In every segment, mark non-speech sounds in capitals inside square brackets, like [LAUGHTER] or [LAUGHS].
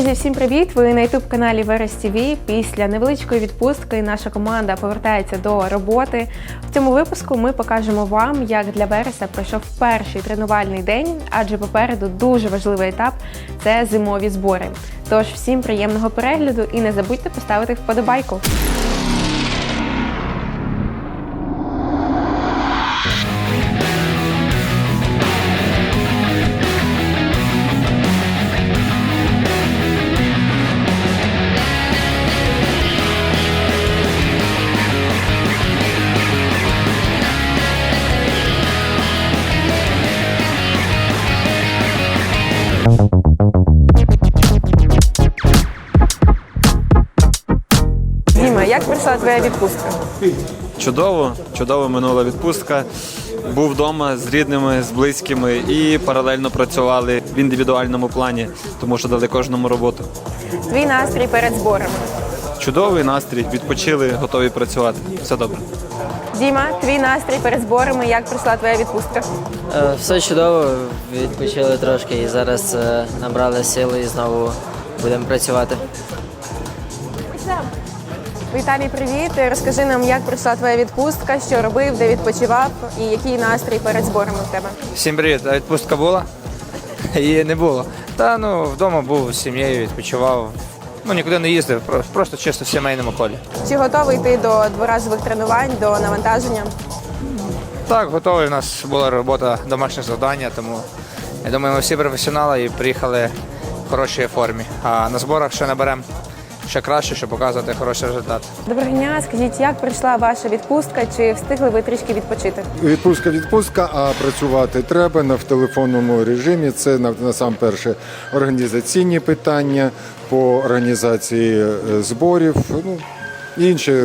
Друзі, всім привіт! Ви на youtube каналі Верес ТВ. Після невеличкої відпустки наша команда повертається до роботи. В цьому випуску ми покажемо вам, як для Вереса пройшов перший тренувальний день, адже попереду дуже важливий етап це зимові збори. Тож всім приємного перегляду і не забудьте поставити вподобайку. Як пройшла твоя відпустка? Чудово, чудово минула відпустка. Був вдома з рідними, з близькими і паралельно працювали в індивідуальному плані, тому що дали кожному роботу. Твій настрій перед зборами. Чудовий настрій, відпочили, готові працювати. Все добре. Діма, твій настрій перед зборами, як пройшла твоя відпустка? Е, Все чудово, відпочили трошки і зараз е, набрали сили і знову будемо працювати. Віталій, привіт. Розкажи нам, як пройшла твоя відпустка, що робив, де відпочивав і який настрій перед зборами в тебе. Всім привіт. А відпустка була? [LAUGHS] Її не було. Та ну вдома був з сім'єю, відпочивав. Ну нікуди не їздив, просто чисто в сімейному колі. Чи готовий ти до дворазових тренувань, до навантаження? Так, готовий. У нас була робота домашнє завдання, тому я думаю, ми всі професіонали і приїхали в хорошій формі. А на зборах ще наберемо ще краще, щоб показувати хороший результат. Доброго дня, скажіть, як пройшла ваша відпустка? Чи встигли ви трішки відпочити? Відпустка відпустка, а працювати треба на в телефонному режимі. Це на- насамперше організаційні питання по організації е, зборів, ну і інші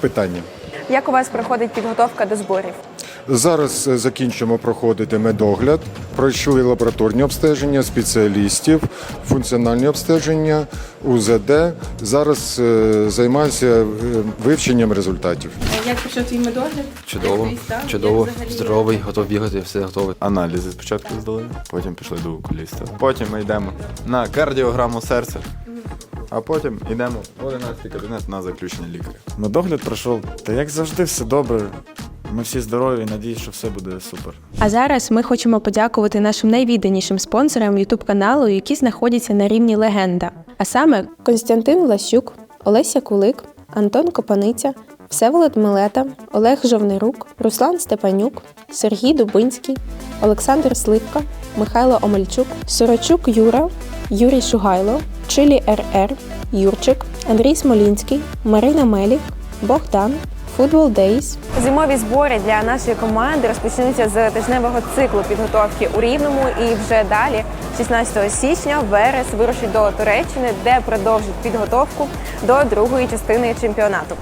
питання. Як у вас проходить підготовка до зборів? Зараз е, закінчимо проходити медогляд. Пройшли лабораторні обстеження спеціалістів, функціональні обстеження, УЗД. Зараз е, займаюся е, вивченням результатів. Як пройшов твій медогляд? Чудово, чудово, здоровий, готов бігати, все готове. Аналізи спочатку здали, потім пішли до окуліста. Потім ми йдемо на кардіограму серця, а потім йдемо в 11 кабінет на заключення лікаря. Медогляд пройшов, та як завжди, все добре. Ми всі здорові, надіюсь, що все буде супер. А зараз ми хочемо подякувати нашим найвідданішим спонсорам youtube каналу, які знаходяться на рівні легенда. А саме Константин Влащук, Олеся Кулик, Антон Копаниця, Всеволод Милета, Олег Жовнирук, Руслан Степанюк, Сергій Дубинський, Олександр Сливка, Михайло Омельчук, Сорочук Юра, Юрій Шугайло, Чилі РР, Юрчик, Андрій Смолінський, Марина Меліх, Богдан, Футбол Дейс. Зимові збори для нашої команди розпочнуться з тижневого циклу підготовки у Рівному і вже далі, 16 січня, Верес вирушить до Туреччини, де продовжить підготовку до другої частини чемпіонату.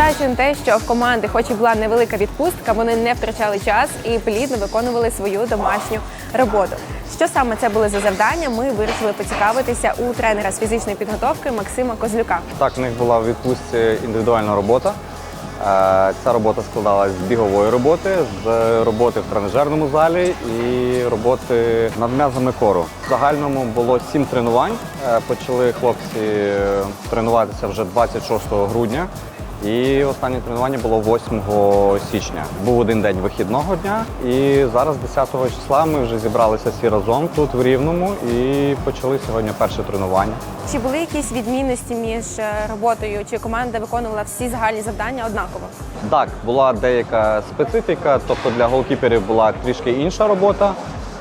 Незважаючи на те, що в команди, хоч і була невелика відпустка, вони не втрачали час і плідно виконували свою домашню роботу. Що саме це були за завдання? Ми вирішили поцікавитися у тренера з фізичної підготовки Максима Козлюка. Так, в них була в відпустці індивідуальна робота. Е, Ця робота складалась з бігової роботи, з роботи в тренажерному залі і роботи над м'язами кору. В загальному було сім тренувань. Е, Почали хлопці е, тренуватися вже 26 грудня. І останнє тренування було 8 січня. Був один день вихідного дня, і зараз, 10 числа, ми вже зібралися всі разом тут в Рівному і почали сьогодні перше тренування. Чи були якісь відмінності між е, роботою? Чи команда виконувала всі загальні завдання однаково? Так, була деяка специфіка, тобто для голкіперів була трішки інша робота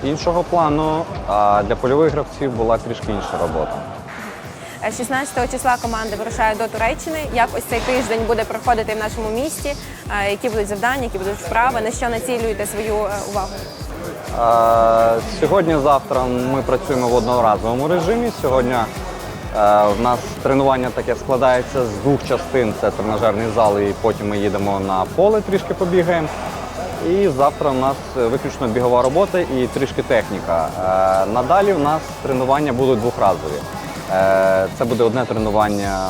іншого плану, а для польових гравців була трішки інша робота. Е, 16 числа команда вирушає до Туреччини. Як ось цей тиждень буде проходити в нашому місті? Е, Які будуть завдання, які будуть вправи? На що націлюєте свою е, увагу? Е, Сьогодні-завтра ми працюємо в одноразовому режимі. Сьогодні е, в нас тренування таке складається з двох частин: це тренажерний зал, і потім ми їдемо на поле, трішки побігаємо. І завтра у нас виключно бігова робота і трішки техніка. Е, Надалі у нас тренування будуть двохразові. Е, Це буде одне тренування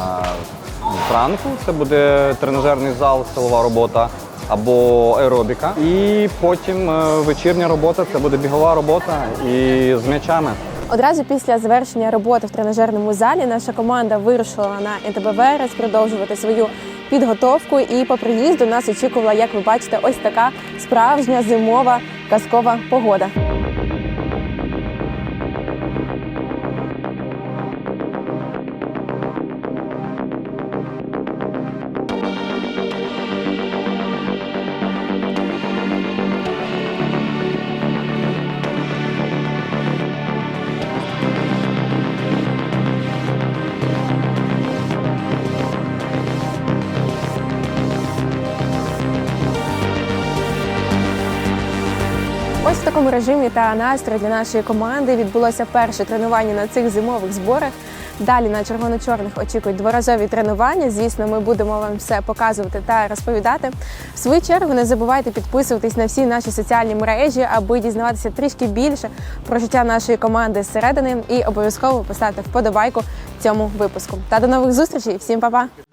зранку, це буде тренажерний зал, силова робота або аеробіка. І потім е, вечірня робота це буде бігова робота і з м'ячами. Одразу після завершення роботи в тренажерному залі наша команда вирушила на НТБ Верес продовжувати свою підготовку. І по приїзду нас очікувала, як ви бачите, ось така справжня зимова казкова погода. Такому режимі та настрої для нашої команди відбулося перше тренування на цих зимових зборах. Далі на червоно-чорних очікують дворазові тренування. Звісно, ми будемо вам все показувати та розповідати. В свою чергу не забувайте підписуватись на всі наші соціальні мережі, аби дізнаватися трішки більше про життя нашої команди зсередини і обов'язково поставте вподобайку цьому випуску. Та до нових зустрічей! Всім па-па!